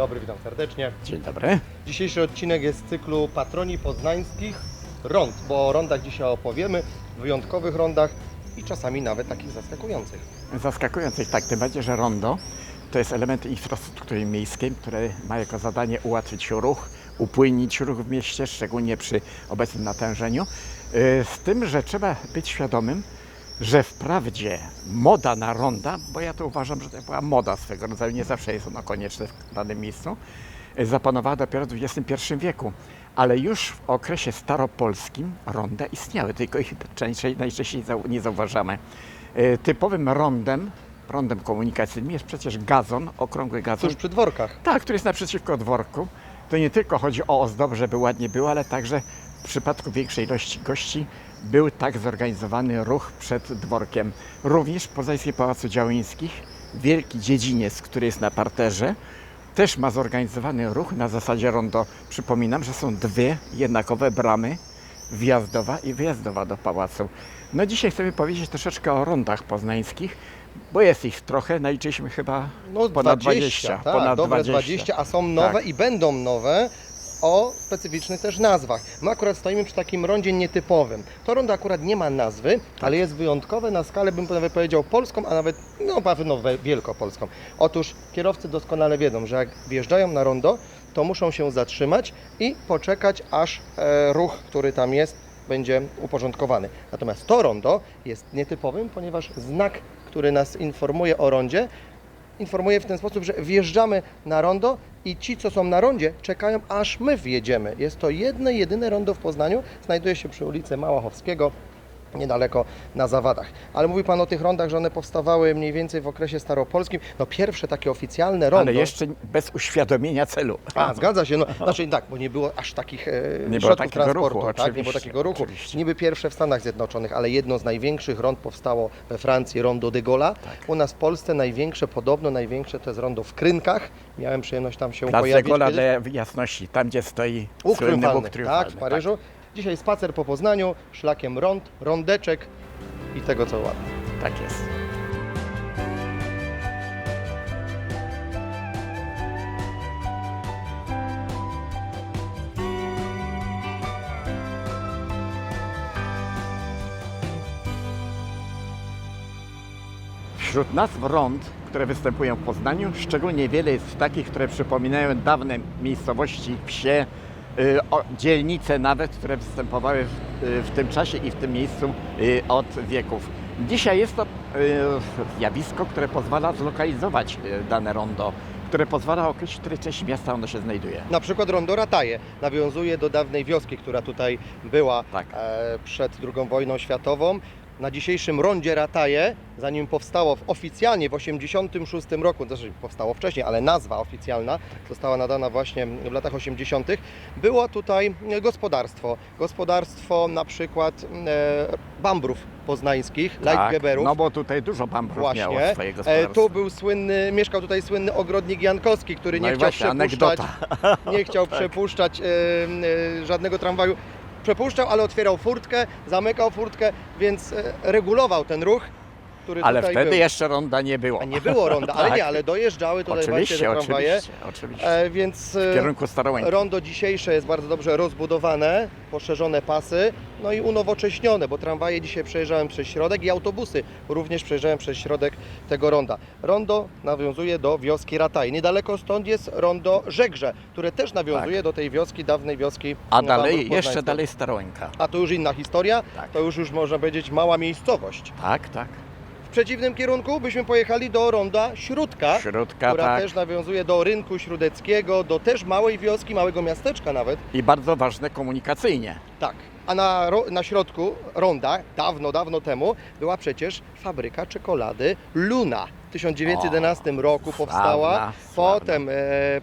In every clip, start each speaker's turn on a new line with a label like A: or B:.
A: dobry, witam serdecznie.
B: Dzień dobry.
A: Dzisiejszy odcinek jest z cyklu Patroni Poznańskich Rond, bo o rondach dzisiaj opowiemy, wyjątkowych rondach i czasami nawet takich zaskakujących.
B: Zaskakujące tak, tym bardziej, że rondo to jest element infrastruktury miejskiej, który ma jako zadanie ułatwić ruch, upłynnić ruch w mieście, szczególnie przy obecnym natężeniu. Yy, Z tym, że trzeba być świadomym, że wprawdzie moda na ronda, bo ja to uważam, że to była moda swego rodzaju, nie zawsze jest ono konieczne w danym miejscu, yy, zapanowała dopiero w XXI wieku. Ale już w okresie staropolskim ronda istniały, tylko ich częściej, najczęściej nie zauważamy. Yy, Typowym rondem, rondem komunikacyjnym jest przecież gazon, okrągły gazon,
A: Tuż przy dworkach.
B: tak, który jest naprzeciwko dworku. To nie tylko chodzi o ozdobę, żeby ładnie było, ale także w przypadku większej ilości gości był tak zorganizowany ruch przed dworkiem. Również w Poznańskiej Pałacu Działyńskich wielki dziedziniec, który jest na parterze, też ma zorganizowany ruch na zasadzie rondo. Przypominam, że są dwie jednakowe bramy, wjazdowa i wyjazdowa do pałacu. No dzisiaj chcemy powiedzieć troszeczkę o rondach poznańskich, bo jest ich trochę, naliczyliśmy chyba
A: No
B: ponad
A: 20,
B: 20,
A: tak,
B: ponad
A: dobre
B: 20.
A: 20, a są nowe
B: Tak.
A: i będą nowe o specyficznych też nazwach. My akurat stoimy przy takim rondzie nietypowym. To rondo akurat nie ma nazwy,
B: Tak.
A: ale jest wyjątkowe na skalę, bym nawet powiedział, polską, a nawet, no pewno wielkopolską. Otóż kierowcy doskonale wiedzą, że jak wjeżdżają na rondo, to muszą się zatrzymać i poczekać, aż e, ruch, który tam jest, będzie uporządkowany. Natomiast to rondo jest nietypowym, ponieważ znak, który nas informuje o rondzie, informuje w ten sposób, że wjeżdżamy na rondo i ci, co są na rondzie, czekają, aż my wjedziemy. Jest to jedne, jedyne rondo w Poznaniu. Znajduje się przy ulicy Małachowskiego, niedaleko na Zawadach. Ale mówi Pan o tych rondach, że one powstawały mniej więcej w okresie staropolskim. No pierwsze takie oficjalne rondo...
B: Ale jeszcze bez uświadomienia celu.
A: A, zgadza się. No, znaczy tak, bo nie było aż takich e,
B: było
A: środków
B: takiego
A: transportu,
B: ruchu,
A: tak? Nie było takiego ruchu.
B: oczywiście.
A: Niby pierwsze w Stanach Zjednoczonych, ale jedno z największych rond powstało we Francji, rondo de Gaulle'a.
B: Tak.
A: U nas w Polsce największe, podobno największe to jest rondo w Krynkach. Miałem przyjemność tam się
B: Plac de
A: pojawić.
B: Gola
A: kiedyś.
B: dla jasności, tam gdzie stoi
A: Łuk
B: słynny
A: triumfalny,
B: łuk
A: tak, w Paryżu. Dzisiaj spacer po Poznaniu, szlakiem rond, rondeczek i tego co ładne.
B: Tak, jest. Wśród nazw rond, które występują w Poznaniu, szczególnie wiele jest takich, które przypominają dawne miejscowości, wsie, dzielnice nawet, które występowały w, y, w tym czasie i w tym miejscu y, od wieków. Dzisiaj jest to y, zjawisko, które pozwala zlokalizować y, dane rondo, które pozwala określić, w której części miasta ono się znajduje.
A: Na przykład rondo Rataje nawiązuje do dawnej wioski, która tutaj była
B: Tak.
A: e, przed II wojną światową. Na dzisiejszym rondzie Rataje, zanim powstało w- oficjalnie w 1986 roku, znaczy powstało wcześniej, ale nazwa oficjalna została nadana właśnie w latach 80., było tutaj gospodarstwo. Gospodarstwo na przykład e, bambrów poznańskich, Leitgeberów.
B: no bo tutaj dużo bambrów miało
A: Właśnie.
B: swoje
A: E,
B: gospodarstwo.
A: tu był słynny, mieszkał tutaj słynny ogrodnik Jankowski, który
B: no
A: nie
B: i
A: chciał
B: właśnie
A: przepuszczać
B: anegdota.
A: nie chciał przepuszczać e, e, żadnego tramwaju. Przepuszczał, ale otwierał furtkę, zamykał furtkę, więc e, regulował ten ruch, który
B: Ale
A: tutaj
B: wtedy
A: był.
B: jeszcze ronda nie było.
A: A nie było ronda, ale
B: Tak.
A: nie, ale dojeżdżały tutaj
B: Oczywiście,
A: właśnie te tramwaje.
B: oczywiście, oczywiście.
A: E, więc e,
B: W kierunku Starołęki.
A: rondo dzisiejsze jest bardzo dobrze rozbudowane, poszerzone pasy, no i unowocześnione, bo tramwaje dzisiaj przejeżdżają przez środek i autobusy również przejeżdżają przez środek tego ronda. Rondo nawiązuje do wioski Rataj. Niedaleko stąd jest rondo Żegrze, które też nawiązuje do tej wioski, dawnej wioski
B: A dalej, jeszcze
A: Poznańskich.
B: dalej Starołęka.
A: A to już inna historia,
B: Tak.
A: to już, już można powiedzieć mała miejscowość.
B: Tak, tak.
A: W przeciwnym kierunku byśmy pojechali do ronda Śródka,
B: Środka,
A: która
B: tak.
A: też nawiązuje do rynku śródeckiego, do też małej wioski, małego miasteczka nawet.
B: I bardzo ważne komunikacyjnie.
A: Tak. A na, na środku ronda, dawno, dawno temu, była przecież fabryka czekolady Luna. W 1911 roku powstała.
B: sławna,
A: Potem e,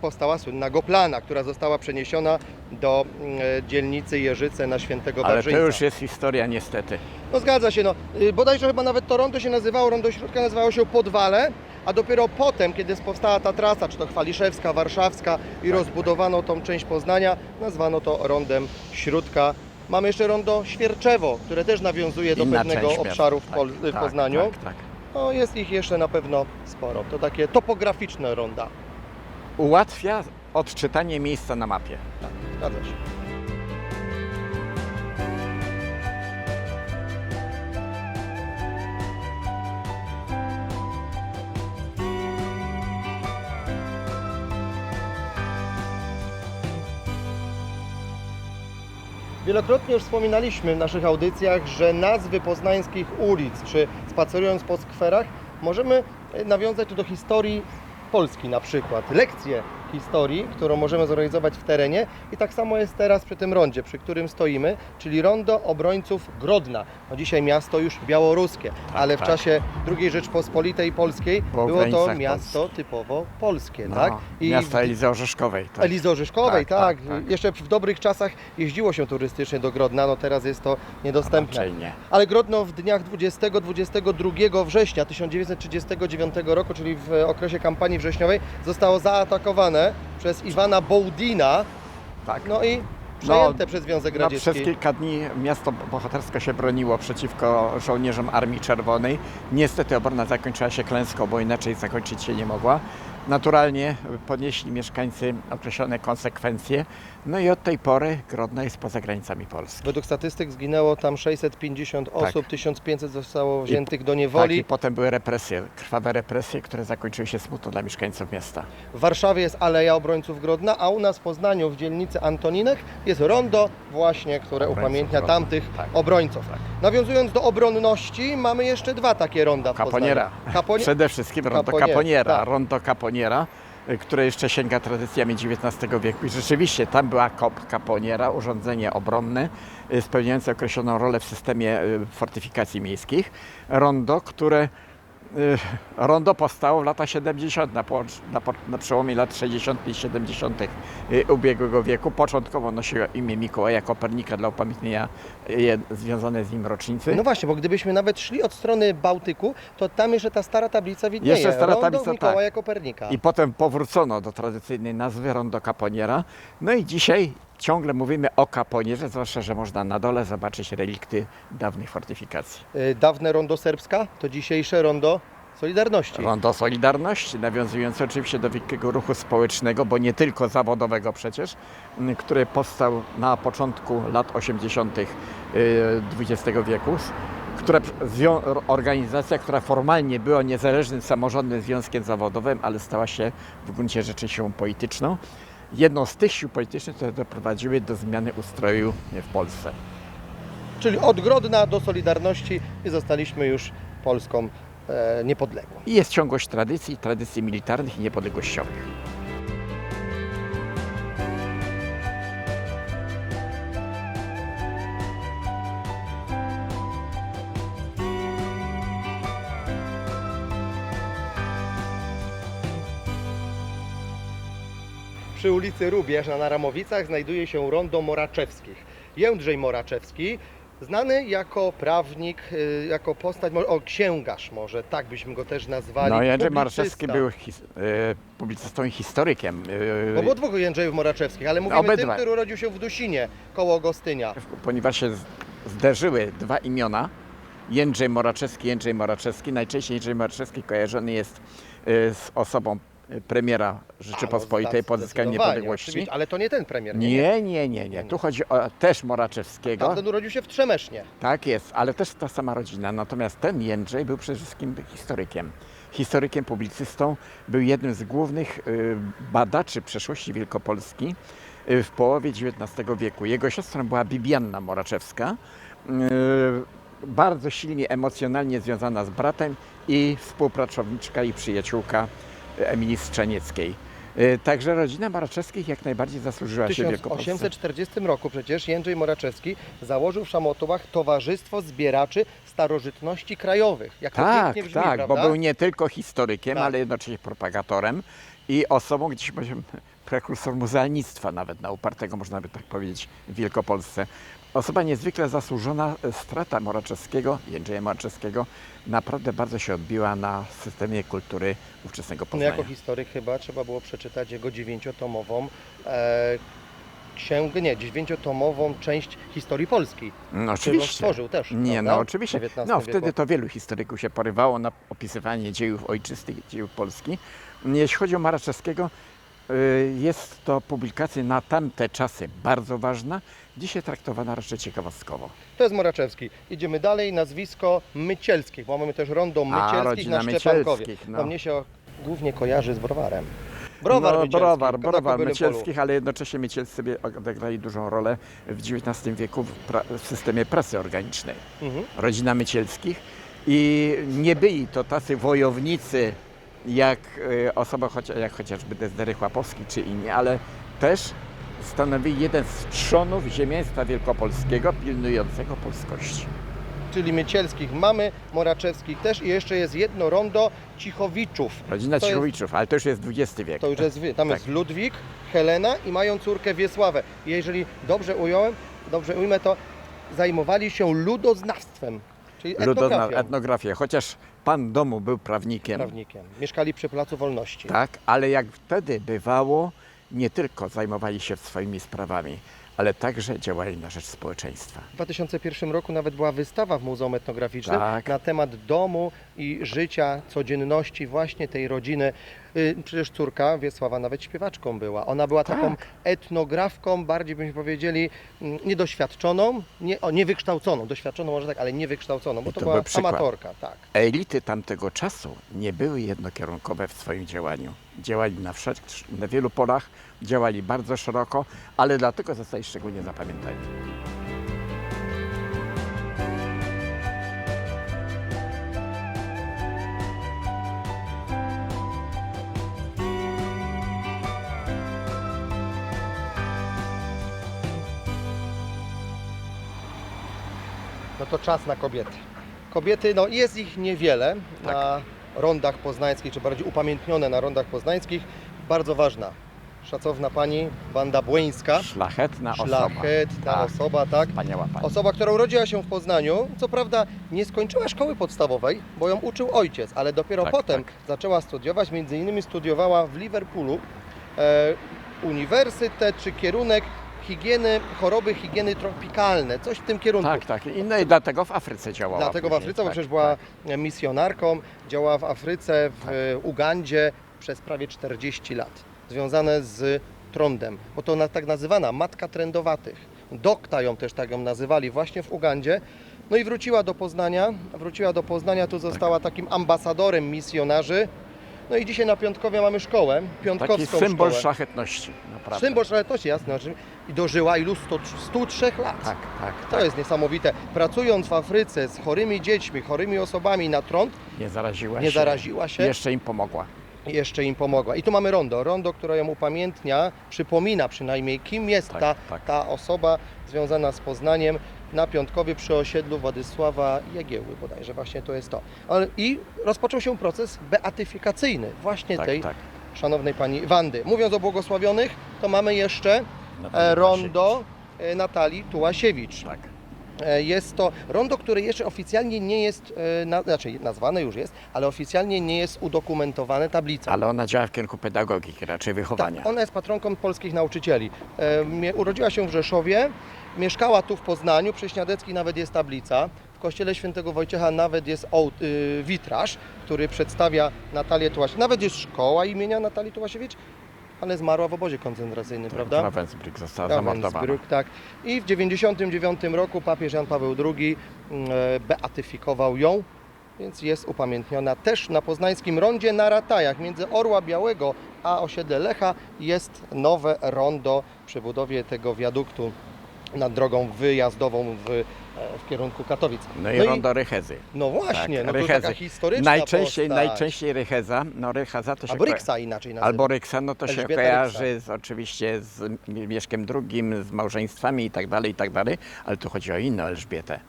A: powstała słynna Goplana, która została przeniesiona do mm, e, dzielnicy Jeżyce na Świętego
B: Ale to już jest historia niestety.
A: No zgadza się, no. Y, Bodajże chyba nawet to rondo się nazywało, rondo środka nazywało się Podwale, a dopiero potem, kiedy powstała ta trasa, czy to Chwaliszewska, Warszawska i rozbudowano tą część Poznania, nazwano to rondem Śródka. Mamy jeszcze rondo Świerczewo, które też nawiązuje do
B: Inna
A: pewnego
B: część miasta.
A: obszaru w,
B: Tak,
A: Pol- w
B: tak,
A: Poznaniu.
B: Tak, tak.
A: No, jest ich jeszcze na pewno sporo. To takie topograficzne ronda.
B: ułatwia odczytanie miejsca na mapie.
A: Tak, zgadza się. Wielokrotnie już wspominaliśmy w naszych audycjach, że nazwy poznańskich ulic, czy spacerując po skwerach, możemy nawiązać tu do historii Polski na przykład. Lekcje historii, którą możemy zorganizować w terenie i tak samo jest teraz przy tym rondzie, przy którym stoimy, czyli rondo obrońców Grodna. No dzisiaj miasto już białoruskie, ale w
B: tak.
A: czasie II Rzeczpospolitej Polskiej
B: Po
A: było to
B: granicach
A: miasto typowo polskie,
B: No,
A: tak?
B: Miasta Elizy Orzeszkowej. Tak.
A: Elizy Orzeszkowej,
B: Tak,
A: tak,
B: tak, tak.
A: Jeszcze w dobrych czasach jeździło się turystycznie do Grodna, no teraz jest to niedostępne.
B: Raczej nie.
A: Ale Grodno w dniach 20-22 września 1939 roku, czyli w okresie kampanii wrześniowej, zostało zaatakowane przez Iwana Bołdina,
B: Tak.
A: no i przejęte przez Związek
B: No,
A: Radziecki.
B: przez kilka dni miasto bohatersko się broniło przeciwko żołnierzom Armii Czerwonej. Niestety obrona zakończyła się klęską, bo inaczej zakończyć się nie mogła. Naturalnie ponieśli mieszkańcy określone konsekwencje. No i od tej pory Grodno jest poza granicami Polski.
A: Według statystyk zginęło tam 650
B: Tak.
A: osób, 1500 zostało
B: I-
A: wziętych do
B: Tak,
A: niewoli.
B: i potem były represje, krwawe represje, które zakończyły się smutno dla mieszkańców miasta.
A: W Warszawie jest Aleja Obrońców Grodna, a u nas w Poznaniu w dzielnicy Antoninek jest rondo właśnie, które
B: Obrońców
A: upamiętnia
B: Grodna.
A: tamtych
B: Tak.
A: obrońców.
B: Tak.
A: Nawiązując do obronności, mamy jeszcze dwa takie ronda w
B: Kaponiera.
A: Poznaniu.
B: Przede wszystkim rondo
A: Kaponiera,
B: Kaponiera,
A: tak.
B: rondo Kaponiera, y, które jeszcze sięga tradycjami XIX wieku. I rzeczywiście tam była kop Kaponiera, urządzenie obronne y, spełniające określoną rolę w systemie y, fortyfikacji miejskich. Rondo, które Rondo powstało w latach 70. Na, na, na przełomie lat 60. i 70. y, ubiegłego wieku. Początkowo nosiło imię Mikołaja Kopernika dla upamiętnienia y, związanej z nim rocznicy.
A: No właśnie, bo gdybyśmy nawet szli od strony Bałtyku, to tam jeszcze ta stara tablica widnieje.
B: Jeszcze stara
A: rondo
B: tablica,
A: Mikołaja Kopernika.
B: I potem powrócono do tradycyjnej nazwy Rondo Caponiera. No i dzisiaj ciągle mówimy o Caponierze, zwłaszcza, że można na dole zobaczyć relikty dawnych fortyfikacji.
A: Y, Dawne rondo serbska to dzisiejsze rondo Solidarności.
B: Rondo Solidarności, nawiązujące oczywiście do wielkiego ruchu społecznego, bo nie tylko zawodowego przecież, m, który powstał na początku lat 80. y, XX wieku. s- Która, zwią- organizacja, która formalnie była niezależnym samorządnym związkiem zawodowym, ale stała się w gruncie rzeczy siłą polityczną. Jedną z tych sił politycznych, które doprowadziły do zmiany ustroju w Polsce.
A: Czyli od Grodna do Solidarności i zostaliśmy już Polską e, niepodległą.
B: I jest ciągłość tradycji, tradycji militarnych i niepodległościowych.
A: Przy ulicy Rubież na Naramowicach znajduje się rondo Moraczewskich. Jędrzej Moraczewski, znany jako prawnik, y, jako postać, o księgarz może, tak byśmy go też nazwali.
B: No, Jędrzej
A: publicysta.
B: Marszewski był his, e, publicystą i historykiem. e,
A: Bo było dwóch Jędrzejów Moraczewskich, ale mówimy
B: Obydwaj.
A: tym, który urodził się w Dusinie, koło Gostynia.
B: ponieważ się z- zderzyły dwa imiona, Jędrzej Moraczewski, Jędrzej Moraczewski. Najczęściej Jędrzej Moraczewski kojarzony jest e, z osobą premiera Rzeczypospolitej
A: A,
B: po
A: no,
B: odzyskaniu niepodległości.
A: Ale to nie ten premier.
B: Nie, nie, nie, nie. Tu chodzi o też Moraczewskiego.
A: Tamten urodził się w Trzemesznie.
B: Tak jest, ale też ta sama rodzina. Natomiast ten Jędrzej był przede wszystkim historykiem. Historykiem, publicystą, był jednym z głównych y, badaczy przeszłości Wielkopolski y, w połowie XIX wieku. Jego siostrą była Bibianna Moraczewska, y, bardzo silnie emocjonalnie związana z bratem i współpracowniczka i przyjaciółka Emilii Strzenieckiej. Y, Także rodzina Moraczewskich jak najbardziej zasłużyła
A: W
B: się w Wielkopolsce.
A: 1840 roku przecież Jędrzej Moraczewski założył w Szamotowach Towarzystwo Zbieraczy Starożytności Krajowych. Jak
B: Tak,
A: brzmi,
B: tak,
A: prawda?
B: bo był nie tylko historykiem,
A: Tak.
B: ale jednocześnie propagatorem i osobą, gdzieś powiem, prekursor muzealnictwa nawet na upartego, można by tak powiedzieć, w Wielkopolsce. Osoba niezwykle zasłużona, e, strata Moraczewskiego, Jędrzeja Moraczewskiego, naprawdę bardzo się odbiła na systemie kultury ówczesnego
A: No,
B: Poznania.
A: jako historyk chyba trzeba było przeczytać jego dziewięciotomową e, księgę, nie, dziewięciotomową część historii Polski.
B: No, oczywiście.
A: stworzył też,
B: Nie,
A: prawda?
B: no oczywiście. No,
A: wieku.
B: wtedy to wielu historyków się porywało na opisywanie dziejów ojczystych, dziejów Polski. Jeśli chodzi o Maraczewskiego, y, jest to publikacja na tamte czasy bardzo ważna, dzisiaj traktowana raczej ciekawostkowo.
A: To jest Moraczewski. Idziemy dalej, nazwisko Mycielskich, bo mamy też rondo Mycielskich na Szczepankowie.
B: Mycielskich, no.
A: No. mnie się głównie kojarzy z browarem. Browar
B: no,
A: Mycielski,
B: browar, browar Mycielskich, ale jednocześnie Mycielscy sobie odegrali dużą rolę w XIX wieku w, w systemie prasy organicznej.
A: Mhm.
B: rodzina Mycielskich i nie byli to tacy wojownicy jak e, osoba jak chociażby Dezdery Chłapowski czy inni, ale też stanowili jeden z trzonów ziemiaństwa wielkopolskiego pilnującego polskości.
A: Czyli Mycielskich mamy, Moraczewskich też i jeszcze jest jedno rondo Cichowiczów.
B: Rodzina
A: To jest-
B: Cichowiczów, ale to już jest XX wiek.
A: To już jest, tam
B: Tak.
A: jest Ludwik, Helena i mają córkę Wiesławę. Jeżeli dobrze ująłem, dobrze ujmę to, zajmowali się ludoznawstwem, czyli
B: Ludozna
A: etnografią.
B: etnografię, chociaż pan domu był prawnikiem,
A: prawnikiem. Mieszkali przy Placu Wolności.
B: tak, ale jak wtedy bywało, nie tylko zajmowali się swoimi sprawami, ale także działali na rzecz społeczeństwa.
A: W 2001 roku nawet była wystawa w Muzeum Etnograficznym
B: Tak.
A: na temat domu i życia, codzienności właśnie tej rodziny. Y, Przecież córka Wiesława nawet śpiewaczką była. Ona była taką
B: Tak.
A: etnografką, bardziej byśmy powiedzieli mm, niedoświadczoną, nie, o, niewykształconą, doświadczoną może tak, ale niewykształconą, bo to,
B: to
A: była
B: był przykład.
A: amatorka. Tak.
B: Elity tamtego czasu nie były jednokierunkowe w swoim działaniu. Działali na, wszelk- na wielu polach, działali bardzo szeroko, ale dlatego zostali szczególnie zapamiętani.
A: No to czas na kobiety. Kobiety, no jest ich niewiele
B: Tak.
A: na rondach poznańskich, czy bardziej upamiętnione na rondach poznańskich. Bardzo ważna, szacowna pani Wanda Błońska.
B: Szlachetna osoba.
A: Szlachetna
B: Tak,
A: osoba, tak.
B: Wspaniała pani.
A: Osoba, która urodziła się w Poznaniu, co prawda nie skończyła szkoły podstawowej, bo ją uczył ojciec, ale dopiero
B: Tak,
A: potem
B: tak.
A: zaczęła studiować, między innymi studiowała w Liverpoolu e, uniwersytet czy kierunek higieny, choroby higieny tropikalne, coś w tym kierunku.
B: Tak, tak. I, no i dlatego w Afryce działała.
A: Dlatego w. Afryce, bo
B: tak,
A: przecież była
B: tak.
A: misjonarką, działała w Afryce, w
B: Tak.
A: Ugandzie przez prawie 40 lat, związane z trądem, bo to ona tak nazywana, matka trędowatych. Dokta ją też tak ją nazywali właśnie w Ugandzie. No i wróciła do Poznania, wróciła do Poznania, tu została takim ambasadorem misjonarzy. No i dzisiaj na Piątkowie mamy szkołę, piątkowską
B: Taki symbol
A: szkołę.
B: szlachetności. Naprawdę.
A: Symbol szlachetności, jasne. I dożyła ilu? 100, 103 lat.
B: Tak, tak.
A: To
B: tak.
A: jest niesamowite. Pracując w Afryce z chorymi dziećmi, chorymi osobami na trąd,
B: Nie zaraziła
A: nie
B: się.
A: zaraziła się,
B: Jeszcze im pomogła.
A: Jeszcze im pomogła. I tu mamy rondo. Rondo, które ją upamiętnia, przypomina przynajmniej, kim jest
B: Tak,
A: ta,
B: tak.
A: ta osoba związana z Poznaniem na Piątkowie przy osiedlu Władysława Jagiełły bodajże. Właśnie to jest to. I rozpoczął się proces beatyfikacyjny właśnie
B: Tak,
A: tej
B: tak.
A: szanownej pani Wandy. Mówiąc o błogosławionych, to mamy jeszcze
B: Natalia
A: e, rondo e, Natalii Tułasiewicz.
B: Tak.
A: E, Jest to rondo, które jeszcze oficjalnie nie jest, e, na, znaczy nazwane już jest, ale oficjalnie nie jest udokumentowane tablicą.
B: Ale ona działa w kierunku pedagogiki, raczej wychowania.
A: Tak, ona jest patronką polskich nauczycieli. E, Urodziła się w Rzeszowie, mieszkała tu w Poznaniu, przy Śniadeckiej nawet jest tablica. W kościele świętego Wojciecha nawet jest y, witraż, który przedstawia Natalię Tułasiewicz. Nawet jest szkoła imienia Natalii Tułasiewicz, ale zmarła w obozie koncentracyjnym, prawda?
B: Ravensbrück została zamordowana.
A: Ravensbrück, tak. I w 1999 roku papież Jan Paweł II mm, e, beatyfikował ją, więc jest upamiętniona też na poznańskim rondzie na Ratajach. Między Orła Białego a osiedle Lecha jest nowe rondo przy budowie tego wiaduktu nad drogą wyjazdową w, w kierunku Katowic.
B: No i rondo Rychezy.
A: No właśnie,
B: Tak,
A: no to taka historyczna
B: Najczęściej,
A: postać.
B: najczęściej Rycheza, no Rycheza to się
A: Albo Ryksa inaczej nazywa.
B: Albo Ryksa, no to się
A: Elżbieta
B: kojarzy z, oczywiście z Mieszkiem II, z małżeństwami i tak dalej, i tak dalej, ale tu chodzi o inną Elżbietę.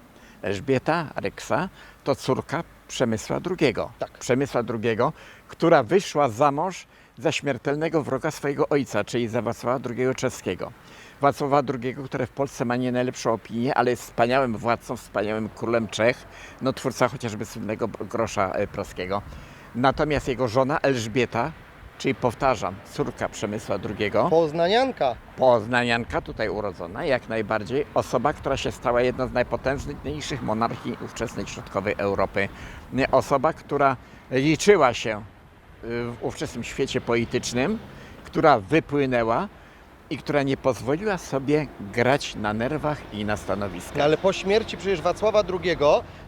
B: Elżbieta Ryksa to córka Przemysła II.
A: Tak.
B: Przemysła II, która wyszła za mąż za śmiertelnego wroga swojego ojca, czyli za Wacława II czeskiego. Wacława II, który w Polsce ma nie najlepszą opinię, ale jest wspaniałym władcą, wspaniałym królem Czech, no twórca chociażby słynnego grosza e, praskiego. Natomiast jego żona Elżbieta, czyli powtarzam, córka Przemysła II,
A: Poznanianka.
B: poznanianka tutaj urodzona, jak najbardziej, osoba, która się stała jedną z najpotężniejszych monarchii ówczesnej środkowej Europy. Osoba, która liczyła się y, w ówczesnym świecie politycznym, która wypłynęła i która nie pozwoliła sobie grać na nerwach i na stanowiskach.
A: No, ale po śmierci przecież Wacława II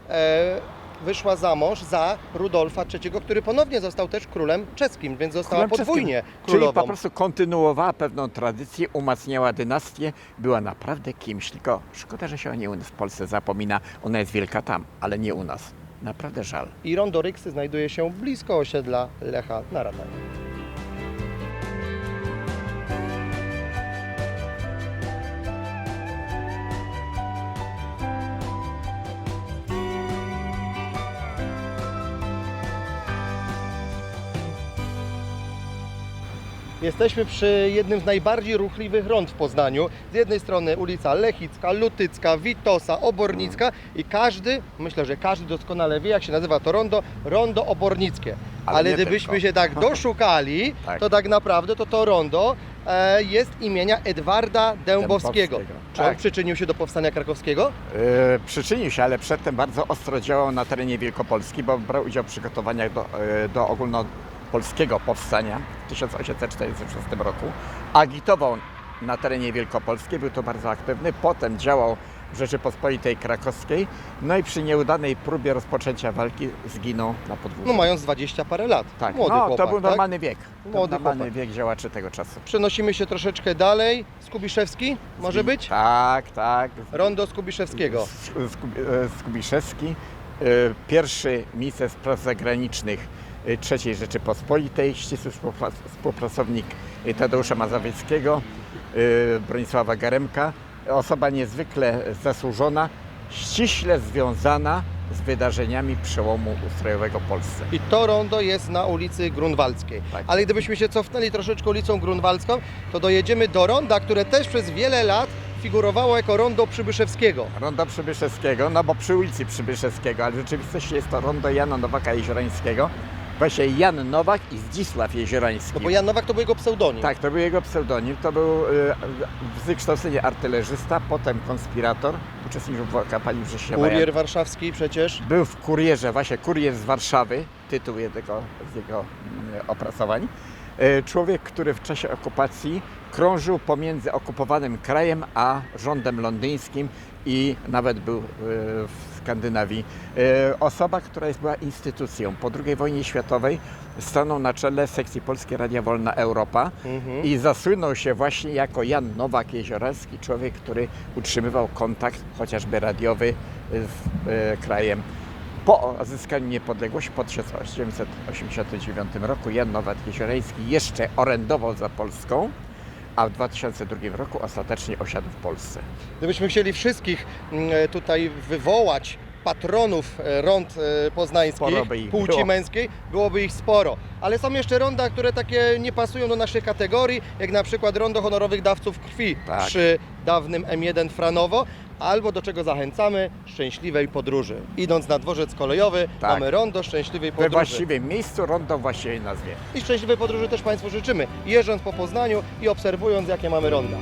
A: e, wyszła za mąż za Rudolfa III, który ponownie został też królem czeskim, więc została
B: Królem
A: podwójnie
B: czeskim. Czyli
A: królową.
B: po prostu kontynuowała pewną tradycję, umacniała dynastię, była naprawdę kimś. Tylko szkoda, że się o niej u nas w Polsce zapomina. Ona jest wielka tam, ale nie u nas. Naprawdę żal.
A: I rondo Ryksy znajduje się blisko osiedla Lecha na. Jesteśmy przy jednym z najbardziej ruchliwych rond w Poznaniu. Z jednej strony ulica Lechicka, Lutycka, Witosa, Obornicka i każdy, myślę, że każdy doskonale wie, jak się nazywa to rondo, rondo obornickie.
B: Ale
A: Ale, gdybyśmy
B: tylko.
A: się tak doszukali,
B: Tak.
A: to tak naprawdę to to rondo e, jest imienia Edwarda Dębowskiego.
B: Dębowskiego.
A: Czy on
B: Tak.
A: przyczynił się do powstania krakowskiego?
B: E, przyczynił się, ale przedtem bardzo ostro działał na terenie Wielkopolski, bo brał udział w przygotowaniach do, e, do ogólnopolskiego powstania w 1846 roku. Agitował na terenie Wielkopolskiej, był to bardzo aktywny. Potem działał w Rzeczypospolitej Krakowskiej, no i przy nieudanej próbie rozpoczęcia walki zginął na podwórzu.
A: No mając 20 parę lat.
B: tak,
A: Młody
B: no,
A: chłopak,
B: to był
A: tak?
B: normalny wiek. To
A: Młody
B: normalny
A: chłopak.
B: wiek działaczy tego czasu.
A: Przenosimy się troszeczkę dalej. Skubiszewski może być?
B: Tak, tak.
A: Rondo Skubiszewskiego.
B: Sk- Skub- e, Skubiszewski, e, pierwszy minister spraw zagranicznych III Rzeczypospolitej, ścisły współpra- współpracownik Tadeusza Mazowieckiego, e, Bronisława Garemka, osoba niezwykle zasłużona, ściśle związana z wydarzeniami przełomu ustrojowego w Polsce.
A: I to rondo jest na ulicy Grunwaldzkiej.
B: Tak.
A: Ale gdybyśmy się cofnęli troszeczkę ulicą Grunwaldzką, to dojedziemy do ronda, które też przez wiele lat figurowało jako rondo Przybyszewskiego.
B: Rondo Przybyszewskiego, no bo przy ulicy Przybyszewskiego, ale w rzeczywistości jest to rondo Jana Nowaka Jeziorańskiego. Właśnie Jan Nowak i Zdzisław Jeziorański.
A: No bo Jan Nowak to był jego pseudonim.
B: Tak, to był jego pseudonim. To był z wykształcenia artylerzysta, potem konspirator, uczestniczył w kampanii wrześniowej.
A: Kurier warszawski przecież.
B: Był w kurierze, właśnie kurier z Warszawy, tytuł jednego z jego mm, opracowań. E, Człowiek, który w czasie okupacji krążył pomiędzy okupowanym krajem a rządem londyńskim i nawet był e, w Skandynawii. E, Osoba, która jest, była instytucją. Po II wojnie światowej stanął na czele sekcji Polskiej Radia Wolna Europa
A: Mhm.
B: i zasłynął się właśnie jako Jan Nowak-Jezioralski, człowiek, który utrzymywał kontakt chociażby radiowy z e, krajem. Po odzyskaniu niepodległości po 1989 roku Jan Nowak-Jeziorański jeszcze orędował za Polską, a w 2002 roku ostatecznie osiadł w Polsce.
A: Gdybyśmy chcieli wszystkich mm, tutaj wywołać patronów e, rond e, poznańskich,
B: by
A: płci
B: było.
A: męskiej, byłoby ich sporo. Ale są jeszcze ronda, które takie nie pasują do naszych kategorii, jak na przykład rondo honorowych dawców krwi
B: Tak.
A: przy dawnym M1 Franowo, albo do czego zachęcamy, szczęśliwej podróży. Idąc na dworzec kolejowy,
B: Tak.
A: mamy rondo szczęśliwej
B: We
A: podróży.
B: właściwym miejscu rondo w właściwej nazwie.
A: I szczęśliwej podróży też Państwu życzymy, jeżdżąc po Poznaniu i obserwując, jakie mamy ronda.